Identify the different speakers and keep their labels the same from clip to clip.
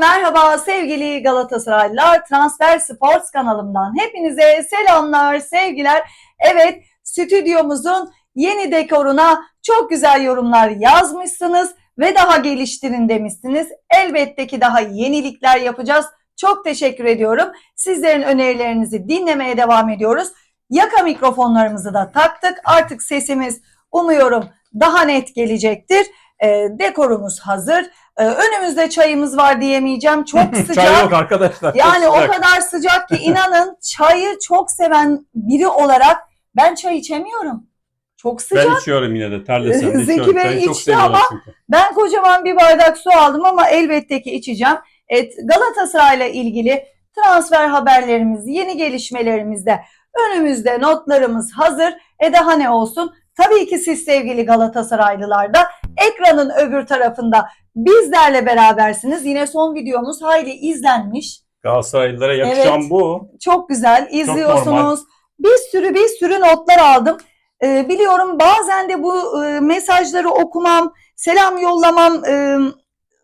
Speaker 1: merhaba sevgili Galatasaraylılar. Transfer Sports kanalımdan hepinize selamlar, sevgiler. Evet, stüdyomuzun yeni dekoruna çok güzel yorumlar yazmışsınız ve daha geliştirin demişsiniz. Elbette ki daha yenilikler yapacağız. Çok teşekkür ediyorum. Sizlerin önerilerinizi dinlemeye devam ediyoruz. Yaka mikrofonlarımızı da taktık. Artık sesimiz umuyorum daha net gelecektir. Ee, dekorumuz hazır. Ee, önümüzde çayımız var diyemeyeceğim. Çok sıcak.
Speaker 2: Çay yok arkadaşlar.
Speaker 1: Yani o kadar sıcak ki inanın çayı çok seven biri olarak ben çay içemiyorum. Çok sıcak.
Speaker 2: Ben içiyorum yine de terlesem de
Speaker 1: Zeki
Speaker 2: içiyorum.
Speaker 1: Bey
Speaker 2: çok
Speaker 1: içti ama-
Speaker 2: çünkü.
Speaker 1: Ben kocaman bir bardak su aldım ama elbette ki içeceğim. Evet, Galatasaray'la ilgili transfer haberlerimiz, yeni gelişmelerimizde önümüzde notlarımız hazır. E daha ne olsun? Tabii ki siz sevgili Galatasaraylılar da ekranın öbür tarafında bizlerle berabersiniz. Yine son videomuz hayli izlenmiş.
Speaker 2: Galatasaraylılara yakışan
Speaker 1: Evet.
Speaker 2: bu.
Speaker 1: Çok güzel izliyorsunuz. Bir sürü bir sürü notlar aldım. Ee, biliyorum bazen de bu e, mesajları okumam, selam yollamam e,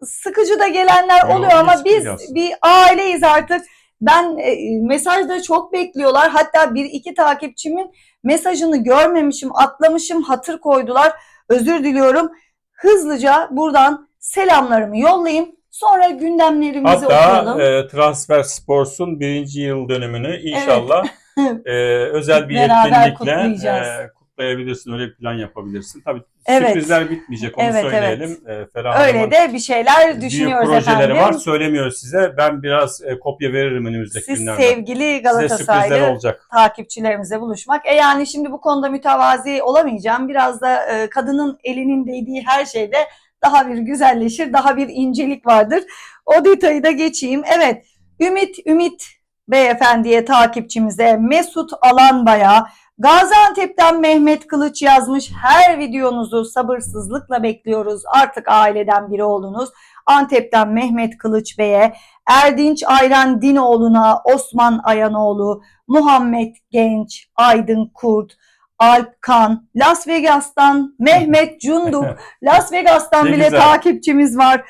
Speaker 1: sıkıcı da gelenler
Speaker 2: Yok,
Speaker 1: oluyor ama
Speaker 2: hiç
Speaker 1: biz
Speaker 2: biraz.
Speaker 1: bir aileyiz artık. Ben e, mesajları çok bekliyorlar. Hatta bir iki takipçimin mesajını görmemişim, atlamışım, hatır koydular. Özür diliyorum. Hızlıca buradan selamlarımı yollayayım. Sonra gündemlerimizi
Speaker 2: Hatta
Speaker 1: okuyalım.
Speaker 2: e, Transfer Sports'un birinci yıl dönümünü inşallah e, özel bir
Speaker 1: Beraber
Speaker 2: etkinlikle
Speaker 1: kutlayacağız.
Speaker 2: e, kutlayabilirsin. Öyle bir plan yapabilirsin. Tabii
Speaker 1: Evet.
Speaker 2: sürprizler bitmeyecek onu
Speaker 1: Evet,
Speaker 2: söyleyelim. E, Ferah
Speaker 1: Öyle de bir şeyler
Speaker 2: büyük
Speaker 1: düşünüyoruz
Speaker 2: projeleri
Speaker 1: efendim.
Speaker 2: var. Söylemiyoruz size. Ben biraz e, kopya veririm önümüzdeki
Speaker 1: Siz
Speaker 2: günlerde.
Speaker 1: sevgili Galatasaraylı
Speaker 2: olacak.
Speaker 1: takipçilerimizle buluşmak. E yani şimdi bu konuda mütevazi olamayacağım. Biraz da e, kadının elinin değdiği her şeyde daha bir güzelleşir, daha bir incelik vardır. O detayı da geçeyim. Evet, Ümit Ümit beyefendiye takipçimize Mesut Alanbay'a Gaziantep'ten Mehmet Kılıç yazmış. Her videonuzu sabırsızlıkla bekliyoruz. Artık aileden biri oldunuz. Antep'ten Mehmet Kılıç Bey'e, Erdinç Ayran Dinoğlu'na, Osman Ayanoğlu, Muhammed Genç, Aydın Kurt, Alp Kan, Las Vegas'tan Mehmet Cunduk, Las Vegas'tan bile
Speaker 2: güzel.
Speaker 1: takipçimiz var.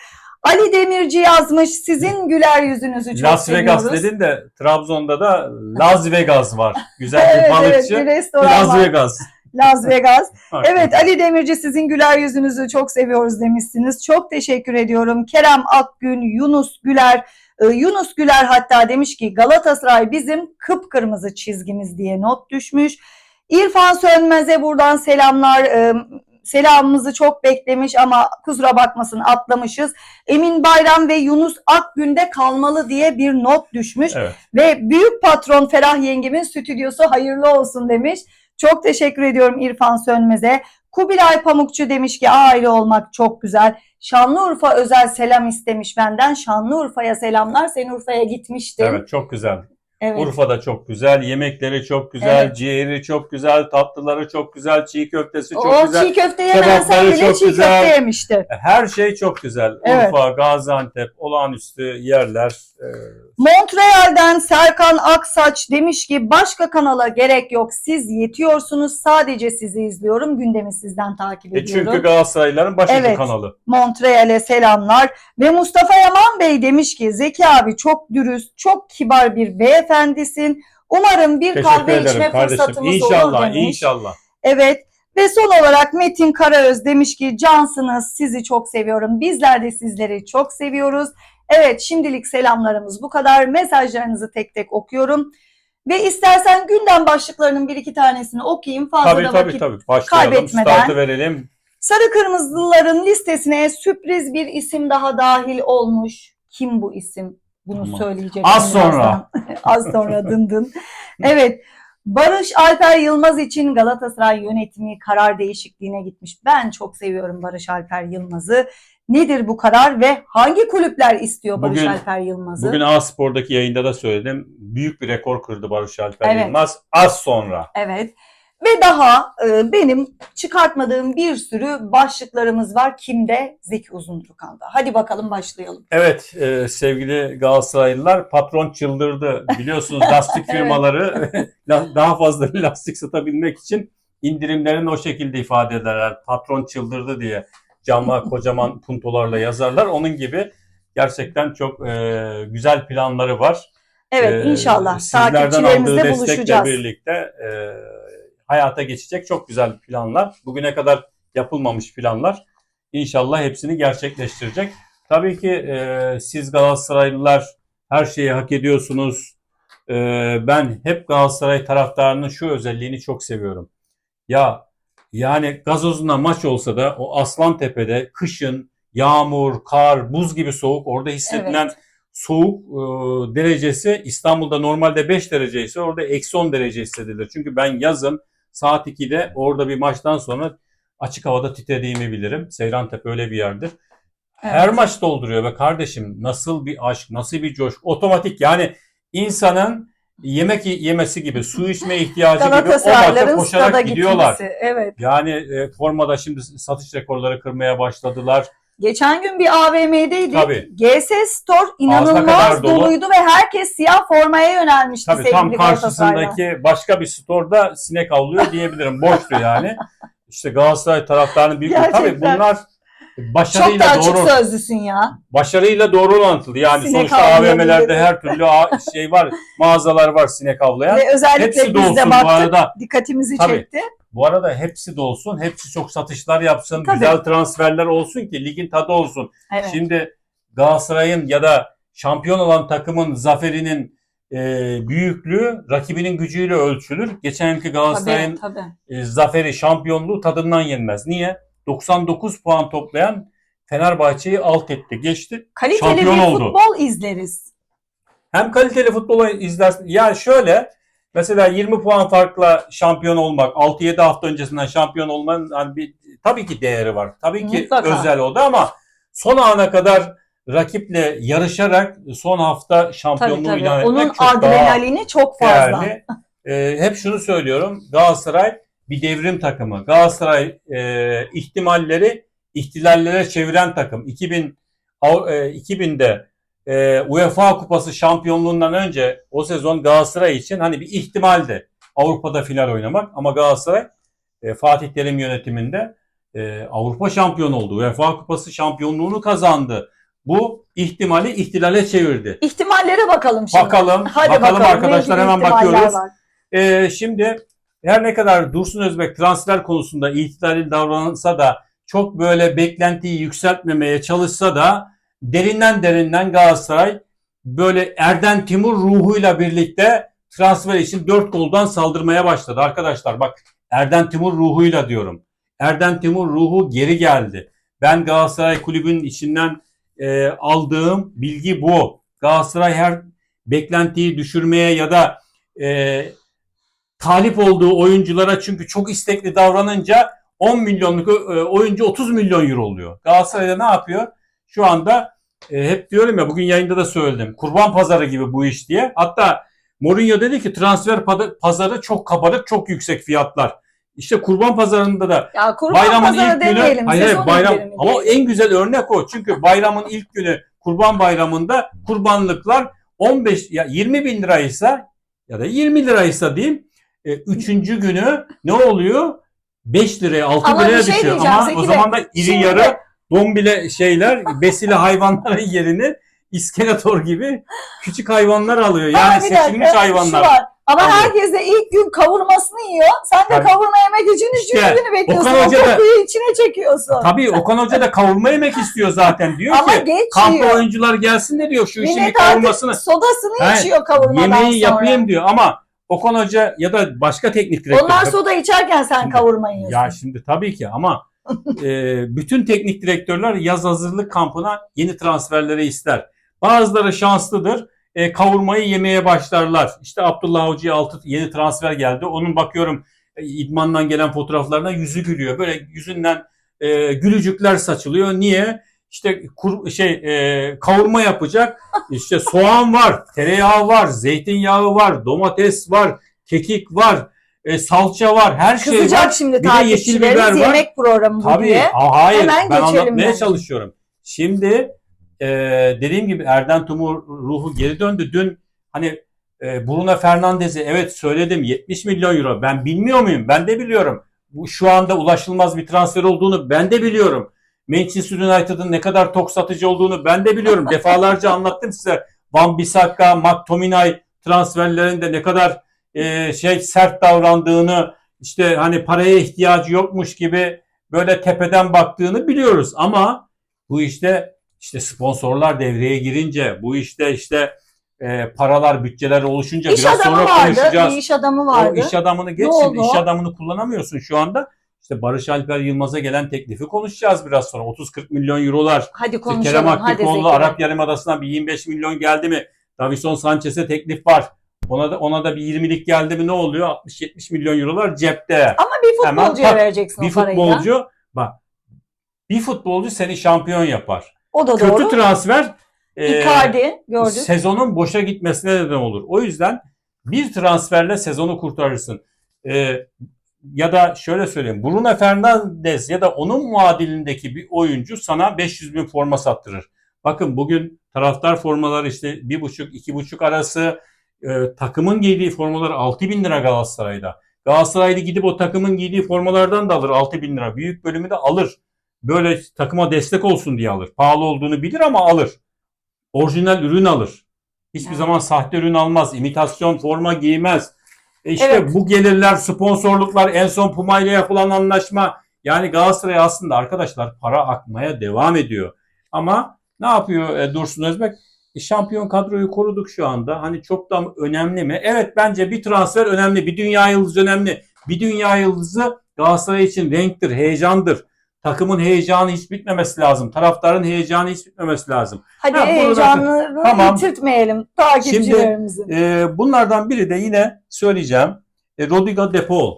Speaker 1: Ali Demirci yazmış, sizin güler yüzünüzü çok
Speaker 2: Las Vegas
Speaker 1: seviyoruz.
Speaker 2: dedin de Trabzon'da da Las Vegas var. Güzel bir
Speaker 1: Evet, evet,
Speaker 2: balıkçı.
Speaker 1: bir restoran
Speaker 2: Las
Speaker 1: var.
Speaker 2: Vegas.
Speaker 1: Las Vegas. Evet Ali Demirci sizin güler yüzünüzü çok seviyoruz demişsiniz. Çok teşekkür ediyorum. Kerem Akgün, Yunus Güler, e, Yunus Güler hatta demiş ki Galatasaray bizim kıpkırmızı çizgimiz diye not düşmüş. İrfan Sönmez'e buradan selamlar. Selamımızı çok beklemiş ama kusura bakmasın atlamışız. Emin Bayram ve Yunus Akgün'de kalmalı diye bir not düşmüş.
Speaker 2: Evet.
Speaker 1: Ve büyük patron Ferah yengemin stüdyosu hayırlı olsun demiş. Çok teşekkür ediyorum İrfan Sönmez'e. Kubilay Pamukçu demiş ki aile olmak çok güzel. Şanlıurfa özel selam istemiş benden. Şanlıurfa'ya selamlar. Sen Urfa'ya gitmiştin.
Speaker 2: Evet çok güzel.
Speaker 1: Evet.
Speaker 2: Urfa da çok güzel. Yemekleri çok güzel.
Speaker 1: Evet.
Speaker 2: Ciğeri çok güzel. Tatlıları çok güzel. Çiğ köftesi çok
Speaker 1: o
Speaker 2: güzel.
Speaker 1: çiğ köfte yemeyen sen
Speaker 2: Kebapları
Speaker 1: bile
Speaker 2: çok
Speaker 1: çiğ
Speaker 2: güzel.
Speaker 1: köfte yemişti.
Speaker 2: Her şey çok güzel.
Speaker 1: Evet.
Speaker 2: Urfa, Gaziantep, olağanüstü yerler.
Speaker 1: Montreal'den Serkan Aksaç demiş ki başka kanala gerek yok. Siz yetiyorsunuz. Sadece sizi izliyorum. Gündemi sizden takip
Speaker 2: E
Speaker 1: ediyorum.
Speaker 2: çünkü Galatasaraylıların başucu
Speaker 1: Evet.
Speaker 2: kanalı.
Speaker 1: Montreal'e selamlar. Ve Mustafa Yaman Bey demiş ki Zeki abi çok dürüst, çok kibar bir beyefendisin. Umarım bir
Speaker 2: Teşekkür
Speaker 1: kahve
Speaker 2: ederim
Speaker 1: içme
Speaker 2: kardeşim.
Speaker 1: fırsatımız
Speaker 2: İnşallah,
Speaker 1: olur demiş.
Speaker 2: inşallah.
Speaker 1: Evet. Ve son olarak Metin Karaöz demiş ki cansınız sizi çok seviyorum. Bizler de sizleri çok seviyoruz. Evet şimdilik selamlarımız bu kadar. Mesajlarınızı tek tek okuyorum. Ve istersen gündem başlıklarının bir iki tanesini okuyayım. Fazla
Speaker 2: Tabii
Speaker 1: da
Speaker 2: tabii
Speaker 1: vakit
Speaker 2: tabii. Başlayalım.
Speaker 1: kaybetmeden-
Speaker 2: Startı verelim.
Speaker 1: Sarı Kırmızılıların listesine sürpriz bir isim daha dahil olmuş. Kim bu isim? Bunu
Speaker 2: Tamam.
Speaker 1: söyleyeceğim.
Speaker 2: Az sonra.
Speaker 1: Az sonra dın dın. Evet. Barış Alper Yılmaz için Galatasaray yönetimi karar değişikliğine gitmiş. Ben çok seviyorum Barış Alper Yılmaz'ı. Nedir bu karar ve hangi kulüpler istiyor Barış
Speaker 2: Bugün-
Speaker 1: Alper Yılmaz'ı?
Speaker 2: Bugün A-Spor'daki yayında da söyledim. Büyük bir rekor kırdı Barış Alper
Speaker 1: Evet.
Speaker 2: Yılmaz. Az sonra.
Speaker 1: Evet. Ve daha e, benim çıkartmadığım bir sürü başlıklarımız var. Kimde? Zeki Uzundurkan'da. Hadi bakalım başlayalım.
Speaker 2: Evet e, sevgili Galatasaraylılar patron çıldırdı. Biliyorsunuz lastik firmaları la- daha fazla lastik satabilmek için indirimlerini o şekilde ifade ederler. Patron çıldırdı diye cama kocaman puntolarla yazarlar. Onun gibi gerçekten çok e, güzel planları var.
Speaker 1: Evet
Speaker 2: Ee,
Speaker 1: inşallah
Speaker 2: sizlerden aldığı
Speaker 1: takipçilerimizle buluşacağız.
Speaker 2: birlikte e, hayata geçecek çok güzel planlar. Bugüne kadar yapılmamış planlar. İnşallah hepsini gerçekleştirecek. Tabii ki e, siz Galatasaraylılar her şeyi hak ediyorsunuz. E, ben hep Galatasaray taraftarının şu özelliğini çok seviyorum. Ya yani gazozuna maç olsa da o Aslantepe'de kışın yağmur, kar, buz gibi soğuk orada hissedilen soğuk e, derecesi İstanbul'da normalde 5 derece ise orada eksi 10 derece hissedilir. Çünkü ben yazın saat 2'de orada bir maçtan sonra açık havada titrediğimi bilirim. Seyrantepe öyle bir yerdir. Her
Speaker 1: Evet.
Speaker 2: maç dolduruyor ve kardeşim nasıl bir aşk, nasıl bir coşku. Otomatik yani insanın yemek yemesi gibi, su içme ihtiyacı gibi o maça koşarak gidiyorlar.
Speaker 1: gitmesi. Evet.
Speaker 2: Yani e, formada şimdi satış rekorları kırmaya başladılar.
Speaker 1: Geçen gün bir AVM'deydik.
Speaker 2: Tabii.
Speaker 1: GS Store inanılmaz
Speaker 2: dolu.
Speaker 1: doluydu ve herkes siyah formaya yönelmişti
Speaker 2: Tabii
Speaker 1: sevgili
Speaker 2: tam karşısındaki başka bir store'da sinek avlıyor diyebilirim. Boştu yani. İşte Galatasaray taraftarının büyük tabii
Speaker 1: Gerçekten.
Speaker 2: bunlar
Speaker 1: Çok da
Speaker 2: başarıyla
Speaker 1: açık
Speaker 2: doğru
Speaker 1: sözlüsün ya.
Speaker 2: başarıyla doğru orantılı. Yani
Speaker 1: Sinek
Speaker 2: sonuçta AVM'lerde her türlü şey var, mağazalar var sinek avlayan.
Speaker 1: Ve özellikle
Speaker 2: Hepsi
Speaker 1: biz de
Speaker 2: bu
Speaker 1: baktık.
Speaker 2: arada.
Speaker 1: Dikkatimizi
Speaker 2: Tabii.
Speaker 1: çekti.
Speaker 2: Bu arada hepsi dolsun, hepsi çok satışlar yapsın,
Speaker 1: Tabii.
Speaker 2: güzel transferler olsun ki ligin tadı olsun.
Speaker 1: Evet.
Speaker 2: Şimdi Galatasaray'ın ya da şampiyon olan takımın zaferinin e, büyüklüğü rakibinin gücüyle ölçülür. Geçen yılki Galatasaray'ın
Speaker 1: tabii, tabii.
Speaker 2: e, zaferi, şampiyonluğu tadından yenmez. Niye? 99 puan toplayan Fenerbahçe'yi alt etti, geçti.
Speaker 1: Kaliteli
Speaker 2: şampiyon
Speaker 1: bir
Speaker 2: oldu.
Speaker 1: futbol izleriz.
Speaker 2: Hem kaliteli futbolu izlersin. Ya şöyle mesela 20 puan farkla şampiyon olmak, 6-7 hafta öncesinden şampiyon olmanın hani bir tabii ki değeri var. Tabii ki
Speaker 1: Mutlaka.
Speaker 2: özel o da ama son ana kadar rakiple yarışarak son hafta şampiyonluğu
Speaker 1: Tabii tabii.
Speaker 2: ilan etmek
Speaker 1: Onun
Speaker 2: çok
Speaker 1: adrenalini çok fazla.
Speaker 2: değerli. Ee, hep şunu söylüyorum. Galatasaray bir devrim takımı. Galatasaray e, ihtimalleri ihtilallere çeviren takım. 2000 Av- e, 2000'de e, UEFA Kupası şampiyonluğundan önce o sezon Galatasaray için hani bir ihtimaldi Avrupa'da final oynamak ama Galatasaray e, Fatih Terim yönetiminde e, Avrupa şampiyonu oldu. UEFA Kupası şampiyonluğunu kazandı. Bu ihtimali ihtilale çevirdi.
Speaker 1: İhtimallere bakalım şimdi.
Speaker 2: Bakalım,
Speaker 1: Hadi
Speaker 2: bakalım,
Speaker 1: bakalım.
Speaker 2: arkadaşlar hemen bakıyoruz.
Speaker 1: var?
Speaker 2: Ee, şimdi her ne kadar Dursun Özbek transfer konusunda itidalli davransa da çok böyle beklentiyi yükseltmemeye çalışsa da derinden derinden Galatasaray böyle Erden Timur ruhuyla birlikte transfer için 4 goldan saldırmaya başladı. Arkadaşlar bak Erden Timur ruhuyla diyorum. Erden Timur ruhu geri geldi. Ben Galatasaray kulübünün içinden e, aldığım bilgi bu. Galatasaray her beklentiyi düşürmeye ya da e, talip olduğu oyunculara çünkü çok istekli davranınca 10 milyonluk e, oyuncu 30 milyon euro oluyor. Galatasaray'da ne yapıyor? Şu anda e, hep diyorum ya bugün yayında da söyledim. Kurban pazarı gibi bu iş diye. Hatta Mourinho dedi ki transfer pazarı çok kabarık, çok yüksek fiyatlar. İşte kurban pazarında da
Speaker 1: Ya kurban
Speaker 2: bayramın ilk günü
Speaker 1: demeyelim.
Speaker 2: hayır, hayır, bayram ama en güzel örnek o. Çünkü bayramın ilk günü kurban bayramında kurbanlıklar 15 ya 20 bin liraysa ya da 20 liraysa diyeyim e, üçüncü günü ne oluyor? 5 liraya 6
Speaker 1: Ama
Speaker 2: liraya
Speaker 1: bir şey
Speaker 2: düşüyor.
Speaker 1: diyeceğim
Speaker 2: Ama
Speaker 1: Zeki
Speaker 2: o
Speaker 1: Bey.
Speaker 2: zaman da iri
Speaker 1: Şimdi-
Speaker 2: yarı dombile şeyler besili hayvanların yerini iskeletor gibi küçük hayvanlar alıyor. Yani
Speaker 1: bir
Speaker 2: seçilmiş
Speaker 1: dakika,
Speaker 2: hayvanlar.
Speaker 1: Şu var. Ama
Speaker 2: Tabii.
Speaker 1: herkes de ilk gün kavurmasını yiyor. Sen de
Speaker 2: Tabii.
Speaker 1: kavurma yemek için
Speaker 2: İşte,
Speaker 1: üçüncü günü bekliyorsun.
Speaker 2: Okan
Speaker 1: O
Speaker 2: Hoca da-
Speaker 1: kokuyu içine çekiyorsun.
Speaker 2: Tabii Okan Hoca da kavurma yemek istiyor zaten. Diyor
Speaker 1: Ama
Speaker 2: ki
Speaker 1: geç
Speaker 2: kampta
Speaker 1: yiyor.
Speaker 2: oyuncular gelsin de diyor şu işin bir
Speaker 1: Millet
Speaker 2: kavurmasını.
Speaker 1: artık sodasını
Speaker 2: He,
Speaker 1: içiyor kavurmadan
Speaker 2: Yemeği
Speaker 1: sonra.
Speaker 2: yapayım diyor ama Okan Hoca ya da başka teknik direktör.
Speaker 1: Onlar soda içerken sen
Speaker 2: Şimdi-
Speaker 1: kavurma yiyorsun.
Speaker 2: Ya şimdi tabii ki ama e, bütün teknik direktörler yaz hazırlık kampına yeni transferleri ister. Bazıları şanslıdır. E, kavurmayı yemeye başlarlar. İşte Abdullah Avcı'ya altı yeni transfer geldi. Onun bakıyorum e, idmandan gelen fotoğraflarına yüzü gülüyor. Böyle yüzünden e, gülücükler saçılıyor. Niye? İşte kur, şey e, kavurma yapacak. İşte soğan var, tereyağı var, zeytinyağı var, domates var, kekik var, e, salça var, her şey
Speaker 1: Kızacak
Speaker 2: var.
Speaker 1: şimdi
Speaker 2: Bir de yeşil biber var.
Speaker 1: yemek programı bu
Speaker 2: Tabii.
Speaker 1: diye.
Speaker 2: Ha, hayır.
Speaker 1: Hemen
Speaker 2: ben anlatmaya
Speaker 1: yani.
Speaker 2: çalışıyorum. Şimdi e, dediğim gibi Erden Tumur ruhu geri döndü. Dün hani e, Bruno Fernandes'i evet söyledim 70 milyon euro. Ben bilmiyor muyum? Ben de biliyorum. Bu şu anda ulaşılmaz bir transfer olduğunu ben de biliyorum. Manchester United'ın ne kadar tok satıcı olduğunu ben de biliyorum. Defalarca anlattım size. Van Bissaka, McTominay transferlerinde ne kadar e, şey sert davrandığını, işte hani paraya ihtiyacı yokmuş gibi böyle tepeden baktığını biliyoruz. Ama bu işte işte sponsorlar devreye girince, bu işte işte e, paralar, bütçeler oluşunca
Speaker 1: İş
Speaker 2: biraz sonra
Speaker 1: vardı.
Speaker 2: konuşacağız.
Speaker 1: Bir iş adamı
Speaker 2: O
Speaker 1: vardı.
Speaker 2: iş adamını geç
Speaker 1: Ne
Speaker 2: şimdi
Speaker 1: oldu
Speaker 2: iş
Speaker 1: o?
Speaker 2: adamını kullanamıyorsun şu anda. İşte Barış Alper Yılmaz'a gelen teklifi konuşacağız biraz sonra. 30-40 milyon eurolar.
Speaker 1: Hadi
Speaker 2: İşte
Speaker 1: konuşalım.
Speaker 2: Kerem Aktürkoğlu. Arap Yarımadası'na bir 25 milyon geldi mi? Davison Sanchez'e teklif var. Ona da ona da bir 20'lik geldi mi ne oluyor? 60-70 milyon eurolar cepte.
Speaker 1: Ama bir
Speaker 2: Hemen
Speaker 1: futbolcuya
Speaker 2: tak,
Speaker 1: vereceksin
Speaker 2: bir
Speaker 1: o parayı da.
Speaker 2: futbolcu bak bir futbolcu seni şampiyon yapar.
Speaker 1: O da
Speaker 2: Kötü
Speaker 1: doğru.
Speaker 2: transfer e,
Speaker 1: Icardi gördük.
Speaker 2: sezonun boşa gitmesine neden olur. O yüzden bir transferle sezonu kurtarırsın. Ee, ya da şöyle söyleyeyim. Bruno Fernandes ya da onun muadilindeki bir oyuncu sana 500 bin forma sattırır. Bakın bugün taraftar formaları işte 1,5-2,5 arası e, takımın giydiği formalar 6 bin lira Galatasaray'da. Galatasaraylı gidip o takımın giydiği formalardan da alır 6 bin lira. Büyük bölümü de alır. Böyle takıma destek olsun diye alır. Pahalı olduğunu bilir ama alır orijinal ürün alır. Hiçbir
Speaker 1: Evet.
Speaker 2: zaman sahte ürün almaz. imitasyon forma giymez. E işte
Speaker 1: Evet.
Speaker 2: bu gelirler, sponsorluklar, en son Puma ile yapılan anlaşma. Yani Galatasaray aslında arkadaşlar para akmaya devam ediyor. Ama ne yapıyor e, Dursun Özbek? E, şampiyon kadroyu koruduk şu anda. Hani çok da önemli mi? Evet bence bir transfer önemli. Bir dünya yıldızı önemli. Bir dünya yıldızı Galatasaray için renktir, heyecandır. Takımın heyecanı hiç bitmemesi lazım. Taraftarın heyecanı hiç bitmemesi lazım.
Speaker 1: Hadi
Speaker 2: Ha,
Speaker 1: heyecanlarını
Speaker 2: Tamam.
Speaker 1: yitirtmeyelim takipçilerimizi.
Speaker 2: Ee, bunlardan biri de yine söyleyeceğim. E, Rodrigo De Paul.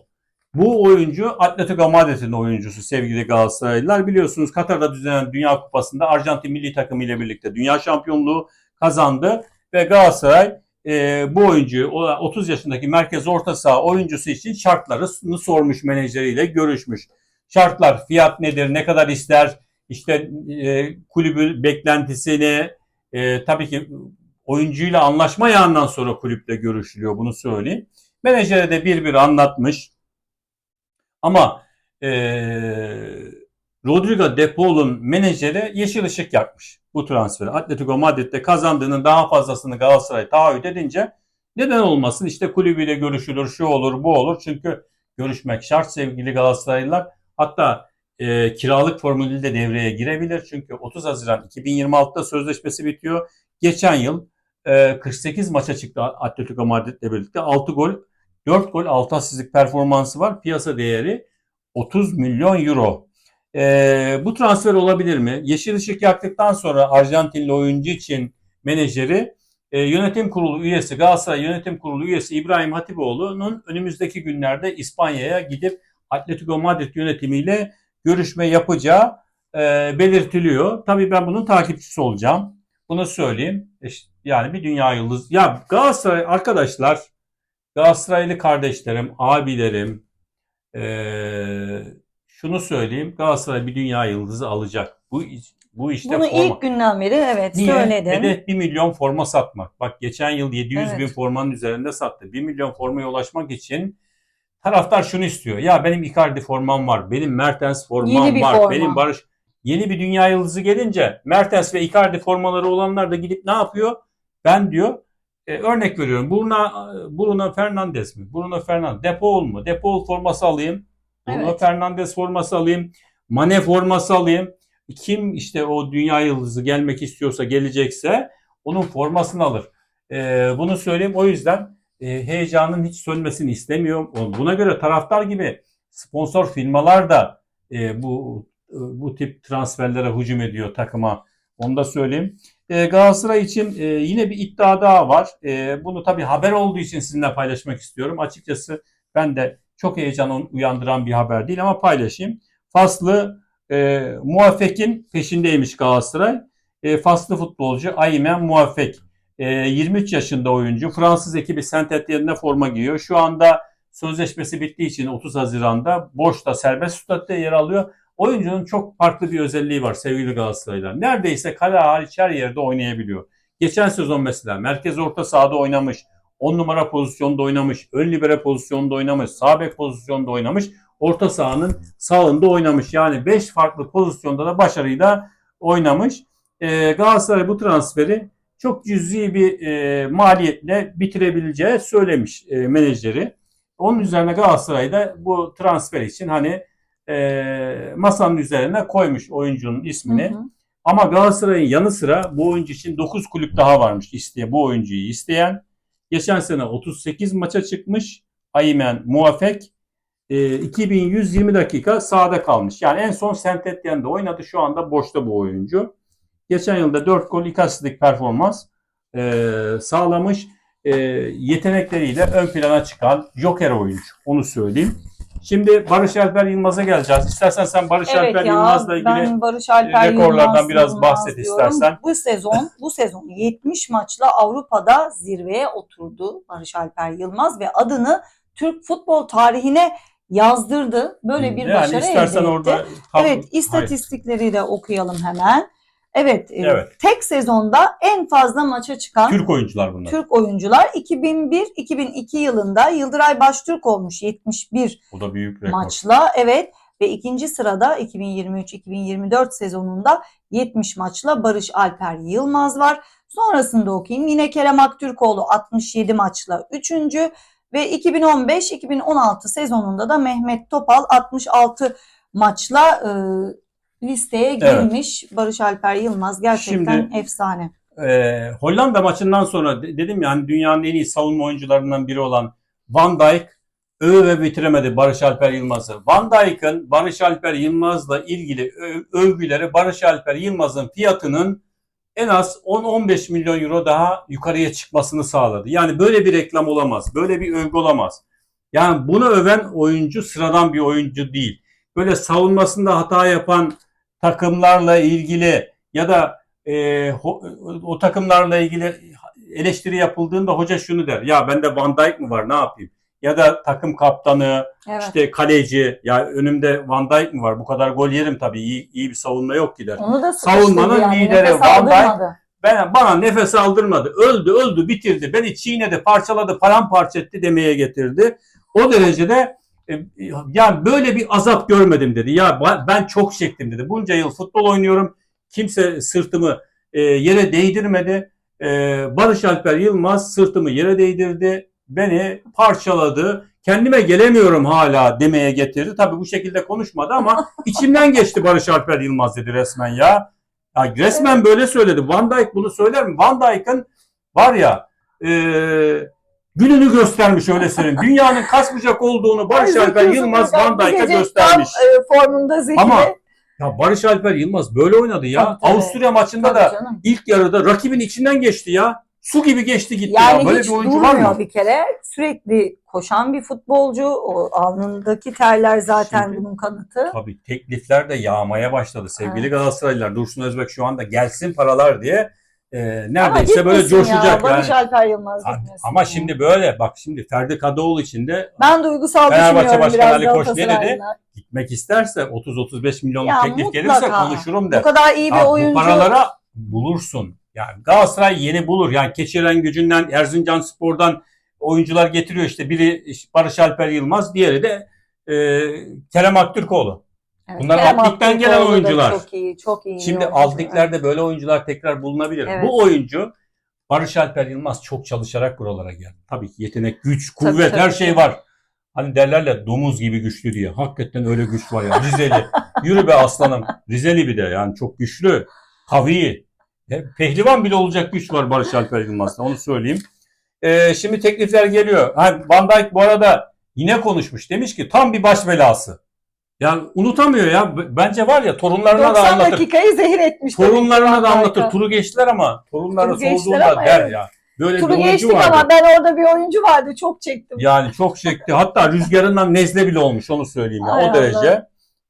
Speaker 2: Bu oyuncu Atletico Madrid'in oyuncusu sevgili Galatasaraylılar. Biliyorsunuz Katar'da düzenlenen Dünya Kupası'nda Arjantin milli takımı ile birlikte dünya şampiyonluğu kazandı. Ve Galatasaray e, bu oyuncuyu o 30 yaşındaki merkez orta saha oyuncusu için şartlarını sormuş menajeriyle görüşmüş. Şartlar fiyat nedir, ne kadar ister, işte e, kulübün beklentisini, e, tabii ki oyuncuyla anlaşma yanından sonra kulüple görüşülüyor bunu söyleyeyim. Menajere de bir bir anlatmış. Ama e, Rodrigo De Paul'un menajeri yeşil ışık yakmış bu transferi. Atletico Madrid'de kazandığının daha fazlasını Galatasaray taahhüt edince neden olmasın işte kulübüyle görüşülür şu olur bu olur. Çünkü görüşmek şart sevgili Galatasaraylılar. Hatta e, kiralık formülü de devreye girebilir. Çünkü 30 Haziran 2026'da sözleşmesi bitiyor. Geçen yıl e, 48 maça çıktı Atletico Madrid'le birlikte. 6 gol, 4 gol, 6 asistlik performansı var. Piyasa değeri 30 milyon euro. E, bu transfer olabilir mi? Yeşil ışık yaktıktan sonra Arjantinli oyuncu için menajeri e, yönetim kurulu üyesi Galatasaray yönetim kurulu üyesi İbrahim Hatipoğlu'nun önümüzdeki günlerde İspanya'ya gidip Atletico Madrid yönetimiyle görüşme yapacağı e, belirtiliyor. Tabii ben bunun takipçisi olacağım. Bunu söyleyeyim. İşte yani bir dünya yıldız. Ya Galatasaray arkadaşlar, Galatasaraylı kardeşlerim, abilerim, e, şunu söyleyeyim. Galatasaray bir dünya yıldızı alacak. Bu bu işte
Speaker 1: Bunu
Speaker 2: forma.
Speaker 1: ilk günden beri evet
Speaker 2: Niye?
Speaker 1: söyledin.
Speaker 2: Hedef 1 milyon forma satmak. Bak geçen yıl 700 bin
Speaker 1: Evet.
Speaker 2: formanın üzerinde sattı. 1 milyon formaya ulaşmak için taraftar şunu istiyor. Ya benim Icardi formam var. Benim Mertens formam
Speaker 1: Yeni bir
Speaker 2: var.
Speaker 1: forma.
Speaker 2: Benim Barış yeni bir dünya yıldızı gelince Mertens ve Icardi formaları olanlar da gidip ne yapıyor? Ben diyor e, örnek veriyorum. Bruno, Bruno Fernandes mi? Bruno Fernandes. Depol mu? Depol forması alayım. Bruno
Speaker 1: Evet.
Speaker 2: Fernandes forması alayım. Mane forması alayım. Kim işte o dünya yıldızı gelmek istiyorsa gelecekse onun formasını alır. Ee, bunu söyleyeyim o yüzden e, heyecanın hiç sönmesini istemiyorum. Buna göre taraftar gibi sponsor firmalar da e, bu e, bu tip transferlere hücum ediyor takıma. Onu da söyleyeyim. E, Galatasaray için e, yine bir iddia daha var. E, bunu tabii haber olduğu için sizinle paylaşmak istiyorum. Açıkçası ben de çok heyecan uyandıran bir haber değil ama paylaşayım. Faslı e, Muvaffek'in peşindeymiş Galatasaray. E, Faslı futbolcu Aymen Muvaffek. E, 23 yaşında oyuncu. Fransız ekibi Saint Etienne'de forma giyiyor. Şu anda sözleşmesi bittiği için 30 Haziran'da boşta serbest statüde yer alıyor. Oyuncunun çok farklı bir özelliği var sevgili Galatasaraylılar. Neredeyse kale hariç her yerde oynayabiliyor. Geçen sezon mesela merkez orta sahada oynamış. 10 numara pozisyonda oynamış. Ön libero pozisyonda oynamış. Sağ bek pozisyonda oynamış. orta sahanın sağında oynamış. Yani 5 farklı pozisyonda da başarıyla oynamış. E, Galatasaray bu transferi çok cüzi bir e, maliyetle bitirebileceği söylemiş e, menajeri. Onun üzerine Galatasaray da bu transfer için hani e, masanın üzerine koymuş oyuncunun ismini.
Speaker 1: Hı hı.
Speaker 2: Ama Galatasaray'ın yanı sıra bu oyuncu için 9 kulüp daha varmış isteye bu oyuncuyu isteyen. Geçen sene 38 maça çıkmış. Aymen Muafek. E, 2120 dakika sahada kalmış. Yani en son Saint Etienne'de oynadı. Şu anda boşta bu oyuncu. Geçen yılda 4 gol 2 asistlik performans e, sağlamış. E, yetenekleriyle ön plana çıkan Joker oyuncu. Onu söyleyeyim. Şimdi Barış Alper Yılmaz'a geleceğiz. İstersen sen Barış
Speaker 1: Evet
Speaker 2: Alper
Speaker 1: ya
Speaker 2: Yılmaz'la ilgili
Speaker 1: ben Barış Alper
Speaker 2: rekorlardan
Speaker 1: Yılmaz,
Speaker 2: biraz
Speaker 1: Yılmaz
Speaker 2: bahset
Speaker 1: diyorum.
Speaker 2: istersen.
Speaker 1: Bu sezon bu sezon 70 maçla Avrupa'da zirveye oturdu Barış Alper Yılmaz ve adını Türk futbol tarihine yazdırdı. Böyle bir
Speaker 2: yani
Speaker 1: başarı elde
Speaker 2: orada
Speaker 1: etti.
Speaker 2: tablo-
Speaker 1: Evet istatistikleri de okuyalım hemen. Evet, e,
Speaker 2: Evet.
Speaker 1: tek sezonda en fazla maça çıkan
Speaker 2: Türk oyuncular bunlar.
Speaker 1: Türk oyuncular 2001-2002 yılında Yıldıray Baştürk olmuş 71
Speaker 2: Bu da büyük rekor.
Speaker 1: maçla evet ve ikinci sırada 2023-2024 sezonunda 70 maçla Barış Alper Yılmaz var. Sonrasında okuyayım yine Kerem Aktürkoğlu 67 maçla 3. ve 2015-2016 sezonunda da Mehmet Topal 66 maçla e, listeye girmiş. Barış Alper Yılmaz gerçekten
Speaker 2: Şimdi-
Speaker 1: efsane.
Speaker 2: Ee, Hollanda maçından sonra de- dedim ya hani dünyanın en iyi savunma oyuncularından biri olan Van Dijk öve ve bitiremedi Barış Alper Yılmaz'ı. Van Dijk'ın Barış Alper Yılmaz'la ilgili övgüleri Barış Alper Yılmaz'ın fiyatının en az 10-15 milyon euro daha yukarıya çıkmasını sağladı. Yani böyle bir reklam olamaz. Böyle bir övgü olamaz. Yani bunu öven oyuncu sıradan bir oyuncu değil. Böyle savunmasında hata yapan takımlarla ilgili ya da e, o takımlarla ilgili eleştiri yapıldığında hoca şunu der. Ya bende Van Dijk mi var ne yapayım? Ya da takım kaptanı,
Speaker 1: Evet.
Speaker 2: işte kaleci. Ya önümde Van Dijk mi var? Bu kadar gol yerim tabii. İyi, iyi bir savunma yok ki der.
Speaker 1: Onu da
Speaker 2: Savunmanın
Speaker 1: yani,
Speaker 2: lideri Van Dijk. Ben, bana nefes aldırmadı. Öldü öldü bitirdi. Beni çiğnedi, parçaladı, paramparça etti demeye getirdi. O derecede e, yani böyle bir azap görmedim dedi. Ya ben çok çektim dedi. Bunca yıl futbol oynuyorum. Kimse sırtımı e, yere değdirmedi. E, Barış Alper Yılmaz sırtımı yere değdirdi. Beni parçaladı. Kendime gelemiyorum hala demeye getirdi. Tabii bu şekilde konuşmadı ama içimden geçti Barış Alper Yılmaz dedi resmen ya. Ya resmen böyle söyledi. Van Dijk bunu söyler mi? Van Dijk'ın var ya e, gününü göstermiş öyle söyleyeyim. Dünyanın kaçmayacak olduğunu Barış Alper Yılmaz Van Dijk'a göstermiş.
Speaker 1: Tam e, formunda Zeki
Speaker 2: Ama Ya Barış Alper Yılmaz böyle oynadı ya.
Speaker 1: Tabii, tabii.
Speaker 2: Avusturya maçında
Speaker 1: Tabii
Speaker 2: da
Speaker 1: canım.
Speaker 2: ilk yarıda rakibin içinden geçti ya. Su gibi geçti gitti
Speaker 1: Yani
Speaker 2: ya. Böyle
Speaker 1: hiç
Speaker 2: bir oyuncu var mı?
Speaker 1: bir kere. Sürekli koşan bir futbolcu. O alnındaki terler zaten
Speaker 2: Şimdi-
Speaker 1: bunun kanıtı.
Speaker 2: Tabii teklifler de yağmaya başladı sevgili
Speaker 1: Evet.
Speaker 2: Galatasaraylılar. Dursun Özbek şu anda gelsin paralar diye e, neredeyse böyle coşacak.
Speaker 1: ya. Barış
Speaker 2: yani.
Speaker 1: Alper Yılmaz gitmesin.
Speaker 2: Ama
Speaker 1: ya.
Speaker 2: şimdi böyle bak şimdi Ferdi Kadıoğlu için de
Speaker 1: ben duygusal
Speaker 2: Fenerbahçe Başkanı Ali Koç ne dedi? Gitmek isterse 30-35 milyonluk
Speaker 1: Ya
Speaker 2: teklif
Speaker 1: mutlaka.
Speaker 2: gelirse konuşurum der.
Speaker 1: Bu kadar iyi bir
Speaker 2: Ha,
Speaker 1: oyuncu.
Speaker 2: Bu paralara bulursun. Yani Galatasaray yeni bulur. Yani Keçiören gücünden Erzincan Spor'dan oyuncular getiriyor işte. Biri Barış Alper Yılmaz, diğeri de e, Kerem Aktürkoğlu.
Speaker 1: Evet,
Speaker 2: Bunlar
Speaker 1: Kerem
Speaker 2: alt ligden gelen oyuncular.
Speaker 1: Çok iyi, çok iyi.
Speaker 2: Şimdi
Speaker 1: oyuncu.
Speaker 2: alt liglerde böyle oyuncular tekrar bulunabilir.
Speaker 1: Evet.
Speaker 2: Bu oyuncu Barış Alper Yılmaz çok çalışarak buralara geldi. Tabii ki yetenek, güç,
Speaker 1: Tabii,
Speaker 2: kuvvet
Speaker 1: tabii,
Speaker 2: her şey
Speaker 1: tabii.
Speaker 2: var. Hani derler ya domuz gibi güçlü diye. Hakikaten öyle güç var ya. Rizeli. Yürü be aslanım. Rizeli bir de yani çok güçlü. Kavi. E, Pehlivan bile olacak güç var Barış Alper Yılmaz'da onu söyleyeyim. E, şimdi teklifler geliyor. Ha, Van Dijk bu arada yine konuşmuş. Demiş ki tam bir baş belası. Yani unutamıyor ya. Bence var ya torunlarına da
Speaker 1: 90
Speaker 2: anlatır.
Speaker 1: dakikayı zehir etmiş.
Speaker 2: Torunlarına da anlatır. Turu geçtiler ama torunlarına
Speaker 1: Turu geçtiler
Speaker 2: sorduğunda
Speaker 1: ama
Speaker 2: der
Speaker 1: evet.
Speaker 2: ya. Böyle
Speaker 1: Turu
Speaker 2: bir oyuncu
Speaker 1: geçtik
Speaker 2: vardı.
Speaker 1: ama ben orada bir oyuncu vardı. Çok çektim.
Speaker 2: Yani çok çekti. Hatta rüzgarından nezle bile olmuş onu söyleyeyim ya.
Speaker 1: Ay
Speaker 2: o derece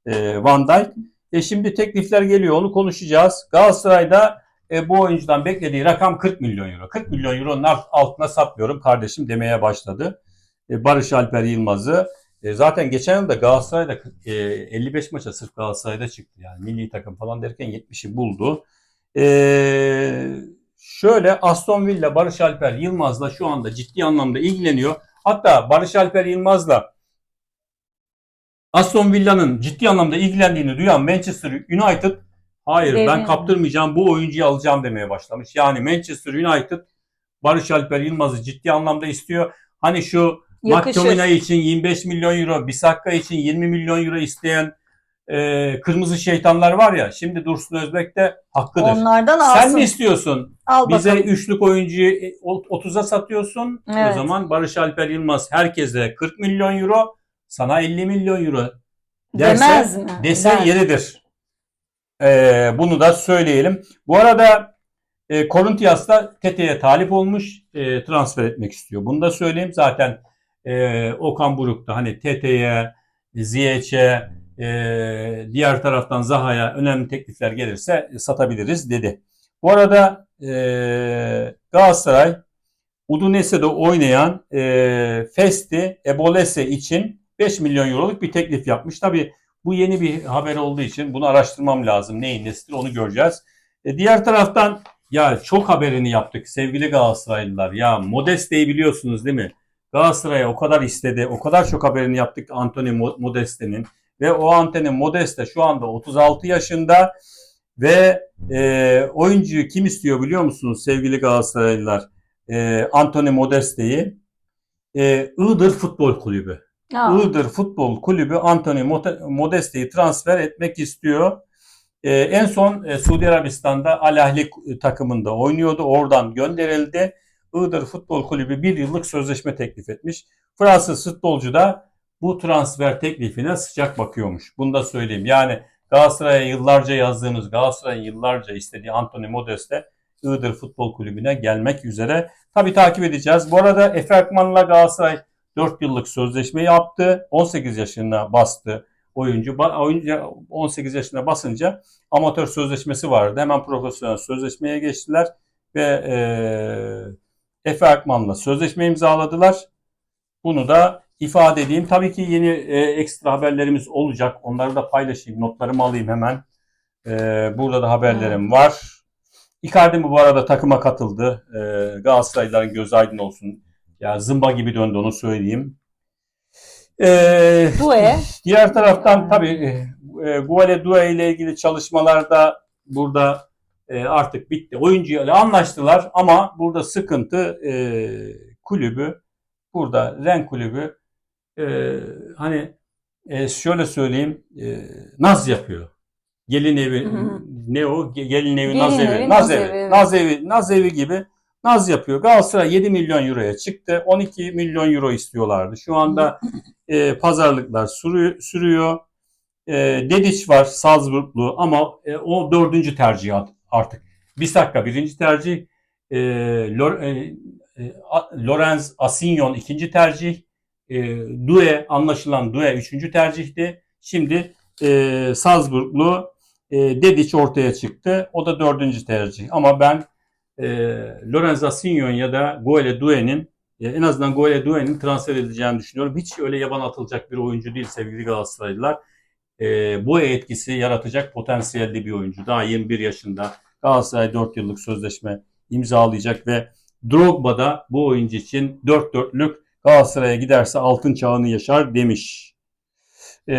Speaker 2: e, Van Dijk. E şimdi teklifler geliyor onu konuşacağız. Galatasaray'da e, bu oyuncudan beklediği rakam 40 milyon euro. 40 milyon euronun alt- altına satmıyorum kardeşim demeye başladı. E, Barış Alper Yılmaz'ı. E, zaten geçen yıl da Galatasaray'da e, 55 maça sırf Galatasaray'da çıktı. Yani milli takım falan derken 70'i buldu. E, şöyle Aston Villa Barış Alper Yılmaz'la şu anda ciddi anlamda ilgileniyor. Hatta Barış Alper Yılmaz'la Aston Villa'nın ciddi anlamda ilgilendiğini duyan Manchester United hayır ben
Speaker 1: Devrim.
Speaker 2: kaptırmayacağım bu oyuncuyu alacağım demeye başlamış. Yani Manchester United Barış Alper Yılmaz'ı ciddi anlamda istiyor. Hani şu. McTominay için 25 milyon euro, Bisakka için 20 milyon euro isteyen e, kırmızı şeytanlar var ya. Şimdi Dursun Özbek de hakkıdır.
Speaker 1: Onlardan alsın.
Speaker 2: Sen mi istiyorsun?
Speaker 1: Al
Speaker 2: Bize
Speaker 1: bakalım.
Speaker 2: üçlük oyuncuyu e, 30'a satıyorsun.
Speaker 1: Evet.
Speaker 2: O zaman Barış Alper Yılmaz herkese 40 milyon euro, sana 50 milyon euro derse,
Speaker 1: Demez mi?
Speaker 2: dese
Speaker 1: Der.
Speaker 2: yeridir. Ee, bunu da söyleyelim. Bu arada e, Corinthians da Tete'ye talip olmuş, e, transfer etmek istiyor. Bunu da söyleyeyim. Zaten e, Okan Buruk da hani Tete'ye, Ziyech'e, e, diğer taraftan Zaha'ya önemli teklifler gelirse satabiliriz dedi. Bu arada e, Galatasaray Udinese'de oynayan e, Festi Ebolese için 5 milyon euroluk bir teklif yapmış. Tabi bu yeni bir haber olduğu için bunu araştırmam lazım. Neyin nesidir onu göreceğiz. E, diğer taraftan ya çok haberini yaptık sevgili Galatasaraylılar. Ya Modeste'yi biliyorsunuz değil mi? Galatasaray'a o kadar istedi, o kadar çok haberini yaptık Anthony Mo- Modeste'nin. Ve o Anthony Modeste şu anda 36 yaşında ve e, oyuncuyu kim istiyor biliyor musunuz sevgili Galatasaraylılar? E, Anthony Modeste'yi. E, Iğdır Futbol Kulübü.
Speaker 1: Ha.
Speaker 2: Iğdır Futbol Kulübü Anthony Modeste'yi transfer etmek istiyor. Ee, en son e, Suudi Arabistan'da Al Ahly takımında oynuyordu. Oradan gönderildi. Iğdır Futbol Kulübü bir yıllık sözleşme teklif etmiş. Fransız futbolcu da bu transfer teklifine sıcak bakıyormuş. Bunu da söyleyeyim. Yani Galatasaray'a yıllarca yazdığımız, Galatasaray'ın yıllarca istediği Anthony Modeste Iğdır Futbol Kulübü'ne gelmek üzere. Tabii takip edeceğiz. Bu arada Efe Akman'la Galatasaray 4 yıllık sözleşme yaptı. 18 yaşına bastı oyuncu. Oyuncu 18 yaşına basınca amatör sözleşmesi vardı. Hemen profesyonel sözleşmeye geçtiler ve e, Efe Akman'la sözleşme imzaladılar. Bunu da ifade edeyim. Tabii ki yeni e, ekstra haberlerimiz olacak. Onları da paylaşayım. Notlarımı alayım hemen. E, burada da haberlerim var. Icardi bu arada takıma katıldı. E, Galatasaraylıların gözü aydın olsun. Ya zımba gibi döndü onu söyleyeyim. Ee,
Speaker 1: Due.
Speaker 2: diğer taraftan tabii e, Guale Due ile ilgili çalışmalarda burada e, artık bitti. Oyuncuyla anlaştılar ama burada sıkıntı e, kulübü burada Ren kulübü e, hani e, şöyle söyleyeyim e, naz yapıyor. Gelin evi
Speaker 1: Hı hı.
Speaker 2: ne o? Ge- Gelin evi,
Speaker 1: Gelin
Speaker 2: naz evi,
Speaker 1: evi,
Speaker 2: naz
Speaker 1: naz
Speaker 2: evi, naz evi, naz evi gibi naz yapıyor. Galatasaray 7 milyon euroya çıktı. 12 milyon euro istiyorlardı. Şu anda e, pazarlıklar sürüyor. sürüyor. E, Dediç var Salzburglu ama e, o dördüncü tercih art- artık. Bisakka birinci tercih. E, e, e, Lorenz Asinyon ikinci tercih. E, Due anlaşılan Due üçüncü tercihti. Şimdi e, Salzburglu e, Dediç ortaya çıktı. O da dördüncü tercih. Ama ben e, Lorenz Asinyon ya da Goele Due'nin e, en azından Goele Due'nin transfer edileceğini düşünüyorum. Hiç öyle yaban atılacak bir oyuncu değil sevgili Galatasaraylılar. E, bu etkisi yaratacak potansiyelli bir oyuncu. Daha 21 yaşında Galatasaray 4 yıllık sözleşme imzalayacak ve Drogba da bu oyuncu için 4 dörtlük Galatasaray'a giderse altın çağını yaşar demiş. E,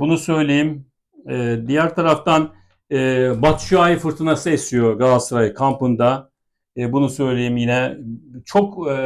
Speaker 2: bunu söyleyeyim. E, diğer taraftan e, Batshuayi fırtınası esiyor Galatasaray kampında. E, bunu söyleyeyim yine. Çok e,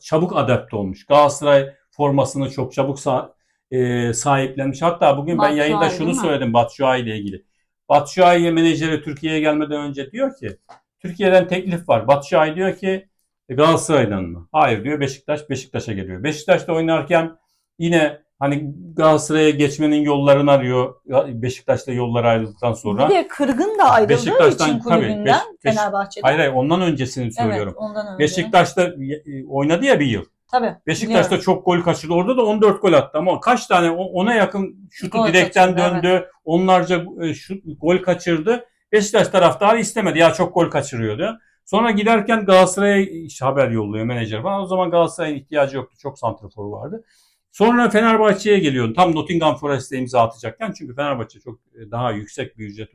Speaker 2: çabuk adapte olmuş. Galatasaray formasını çok çabuk sa- e, sahiplenmiş. Hatta bugün ben
Speaker 1: Batshuayi
Speaker 2: yayında şunu söyledim Batshuayi ile ilgili. Batshuayi'ye menajeri Türkiye'ye gelmeden önce diyor ki Türkiye'den teklif var. Batshuayi diyor ki "E, Galatasaray'dan mı? Hayır diyor Beşiktaş Beşiktaş'a geliyor. Beşiktaş'ta oynarken yine hani Galatasaray'a geçmenin yollarını arıyor. Beşiktaş'ta yollar ayrıldıktan sonra.
Speaker 1: Bir de kırgın da ayrıldığı
Speaker 2: Beşiktaş'tan
Speaker 1: için
Speaker 2: tabii,
Speaker 1: kulübünden
Speaker 2: Beş- Beş-
Speaker 1: Fenerbahçe'den.
Speaker 2: Hayır hayır ondan öncesini
Speaker 1: evet,
Speaker 2: söylüyorum.
Speaker 1: ondan önce.
Speaker 2: Beşiktaş'ta e, oynadı ya bir yıl.
Speaker 1: Tabii.
Speaker 2: Beşiktaş'ta
Speaker 1: biliyorum.
Speaker 2: çok gol kaçırdı. Orada da 14 gol attı ama kaç tane ona yakın şutu
Speaker 1: Gol
Speaker 2: direkten
Speaker 1: kaçırdı,
Speaker 2: döndü. Onlarca e, şut, gol kaçırdı. Beşiktaş taraftarı istemedi. Ya çok gol kaçırıyordu. Sonra giderken Galatasaray'a iş- haber yolluyor menajer falan. O zaman Galatasaray'ın ihtiyacı yoktu. Çok santrafor vardı. Sonra Fenerbahçe'ye geliyor. Tam Nottingham Forest'e imza atacakken. Çünkü Fenerbahçe çok e, daha yüksek bir ücret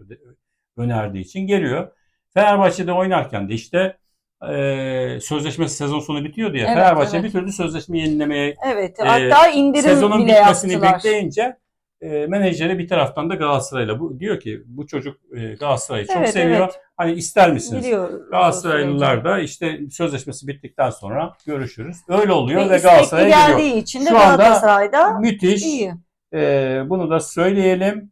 Speaker 2: önerdiği için geliyor. Fenerbahçe'de oynarken de işte e, sözleşmesi sezon sonu bitiyordu ya.
Speaker 1: Evet,
Speaker 2: Fenerbahçe
Speaker 1: evet.
Speaker 2: bir türlü sözleşme yenilemeye
Speaker 1: Evet. Hatta indirim
Speaker 2: sezonun
Speaker 1: bile
Speaker 2: bitmesini
Speaker 1: yaptılar.
Speaker 2: bekleyince e, menajeri bir taraftan da Galatasaray'la bu diyor ki bu çocuk e, Galatasaray'ı çok
Speaker 1: Evet,
Speaker 2: seviyor.
Speaker 1: evet.
Speaker 2: Hani ister misiniz?
Speaker 1: Biliyor.
Speaker 2: Galatasaraylılar da işte sözleşmesi bittikten sonra görüşürüz. Öyle oluyor ve,
Speaker 1: ve
Speaker 2: Galatasaray'a gidiyor.
Speaker 1: geldiği için de
Speaker 2: Şu anda
Speaker 1: Galatasaray'da
Speaker 2: Müthiş.
Speaker 1: iyi.
Speaker 2: Ee, bunu da söyleyelim.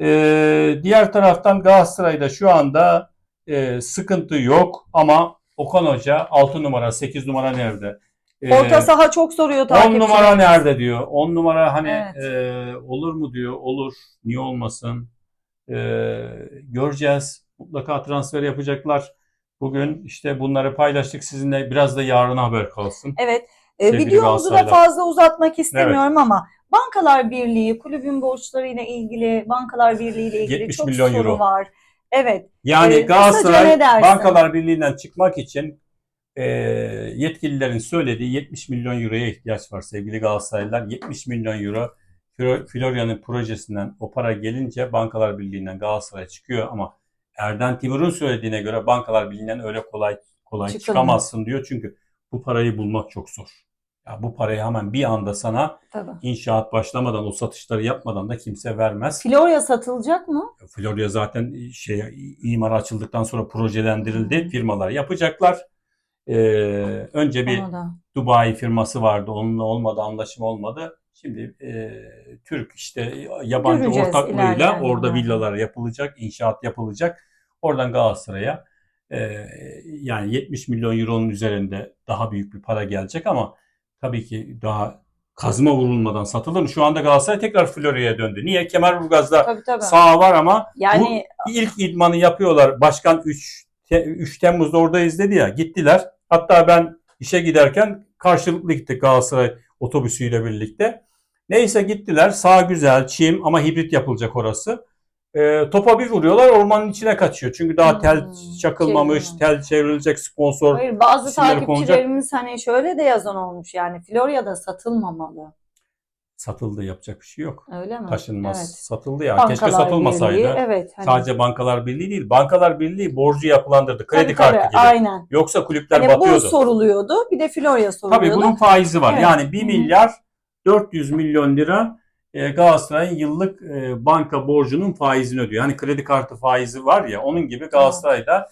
Speaker 2: Ee, diğer taraftan Galatasaray'da şu anda e, sıkıntı yok ama Okan Hoca 6 numara 8 numara nerede? Ee,
Speaker 1: Orta saha çok soruyor
Speaker 2: 10
Speaker 1: takipçiler.
Speaker 2: numara nerede diyor. 10 numara hani
Speaker 1: Evet.
Speaker 2: e, olur mu diyor. Olur. Niye olmasın? E, göreceğiz. Mutlaka transfer yapacaklar. Bugün işte bunları paylaştık sizinle. Biraz da yarına haber kalsın.
Speaker 1: Evet. E,
Speaker 2: Sevgili
Speaker 1: videomuzu da
Speaker 2: Galatasaraylar.
Speaker 1: fazla uzatmak istemiyorum ama Bankalar Birliği, kulübün borçlarıyla ilgili, Bankalar Birliği ile ilgili
Speaker 2: 70
Speaker 1: çok
Speaker 2: milyon
Speaker 1: soru
Speaker 2: euro.
Speaker 1: var. Evet.
Speaker 2: Yani
Speaker 1: Ee,
Speaker 2: Galatasaray? Bankalar Birliği'nden çıkmak için e, yetkililerin söylediği 70 milyon euroya ihtiyaç var sevgili Galatasaraylılar. 70 milyon euro Flo- Florya'nın projesinden o para gelince Bankalar Birliği'nden Galatasaray çıkıyor ama Erden Timur'un söylediğine göre Bankalar Birliği'nden öyle kolay kolay
Speaker 1: Çıkılmaz.
Speaker 2: çıkamazsın diyor. Çünkü bu parayı bulmak çok zor. Ya bu parayı hemen bir anda sana
Speaker 1: Tabii.
Speaker 2: inşaat başlamadan o satışları yapmadan da kimse vermez.
Speaker 1: Florya satılacak mı?
Speaker 2: Florya zaten şey imara açıldıktan sonra projelendirildi. Firmalar yapacaklar. Ee, önce bir
Speaker 1: da.
Speaker 2: Dubai firması vardı. Onunla olmadı, anlaşma olmadı. Şimdi e, Türk işte yabancı
Speaker 1: Göreceğiz
Speaker 2: ortaklığıyla
Speaker 1: ilerleyen
Speaker 2: orada
Speaker 1: günlerde.
Speaker 2: villalar yapılacak, inşaat yapılacak. Oradan Galatasaray'a e, yani 70 milyon euronun üzerinde daha büyük bir para gelecek ama tabii ki daha kazma vurulmadan satılır mı? Şu anda Galatasaray tekrar Florya'ya döndü. Niye? Kemerburgaz'da
Speaker 1: Tabii tabii.
Speaker 2: saha var ama
Speaker 1: yani
Speaker 2: ilk idmanı yapıyorlar. Başkan 3 3 Temmuz'da oradayız dedi ya. Gittiler. Hatta ben işe giderken karşılıklı gittik Galatasaray otobüsüyle birlikte. Neyse gittiler. Sağ güzel, çim ama hibrit yapılacak orası. Ee, topa bir vuruyorlar ormanın içine kaçıyor. Çünkü daha tel
Speaker 1: Hmm,
Speaker 2: çakılmamış,
Speaker 1: şey,
Speaker 2: tel çevrilecek sponsor.
Speaker 1: hayır, bazı takipçilerimiz hani şöyle de yazan olmuş yani Florya'da satılmamalı.
Speaker 2: Satıldı yapacak bir şey yok.
Speaker 1: Öyle mi?
Speaker 2: Taşınmaz.
Speaker 1: Evet.
Speaker 2: Satıldı ya.
Speaker 1: Bankalar
Speaker 2: Keşke satılmasaydı.
Speaker 1: Birliği, evet. hani-
Speaker 2: Sadece Bankalar Birliği değil. Bankalar Birliği borcu yapılandırdı.
Speaker 1: Tabii,
Speaker 2: Kredi
Speaker 1: tabii,
Speaker 2: kartı gibi.
Speaker 1: Aynen.
Speaker 2: Yoksa kulüpler
Speaker 1: Hani bu
Speaker 2: batıyordu.
Speaker 1: soruluyordu. Bir de Florya soruluyordu.
Speaker 2: Tabii bunun faizi var.
Speaker 1: Evet.
Speaker 2: Yani 1
Speaker 1: Hı hı.
Speaker 2: milyar 400 milyon lira e, Galatasaray'ın yıllık e, banka borcunun faizini ödüyor. Hani kredi kartı faizi var ya onun gibi Galatasaray'da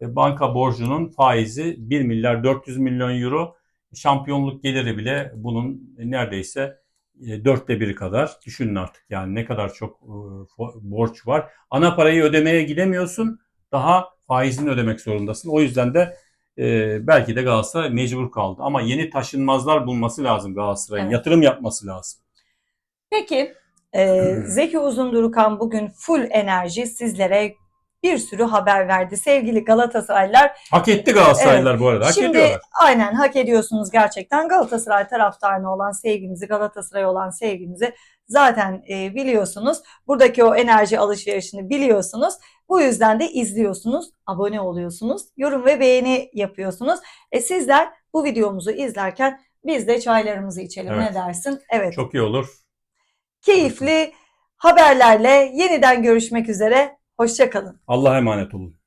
Speaker 2: e, banka borcunun faizi 1 milyar 400 milyon euro. Şampiyonluk geliri bile bunun neredeyse e, dörtte biri kadar. Düşünün artık yani ne kadar çok e, borç var. Ana parayı ödemeye gidemiyorsun. Daha faizini ödemek zorundasın. O yüzden de e, belki de Galatasaray mecbur kaldı. Ama yeni taşınmazlar bulması lazım Galatasaray'ın.
Speaker 1: Evet.
Speaker 2: Yatırım yapması lazım.
Speaker 1: Peki e, Zeki Uzundurukan bugün full enerji sizlere bir sürü haber verdi. Sevgili Galatasaraylılar
Speaker 2: Hak etti Galatasaraylılar bu arada. Hak
Speaker 1: Şimdi
Speaker 2: ediyorlar.
Speaker 1: aynen hak ediyorsunuz gerçekten. Galatasaray taraftarına olan sevgimizi, Galatasaray olan sevgimizi zaten e, biliyorsunuz. Buradaki o enerji alışverişini biliyorsunuz. Bu yüzden de izliyorsunuz, abone oluyorsunuz, yorum ve beğeni yapıyorsunuz. E sizler bu videomuzu izlerken biz de çaylarımızı içelim.
Speaker 2: Evet.
Speaker 1: Ne dersin? Evet.
Speaker 2: Çok iyi olur.
Speaker 1: Keyifli haberlerle yeniden görüşmek üzere. Hoşçakalın.
Speaker 2: Allah'a emanet olun.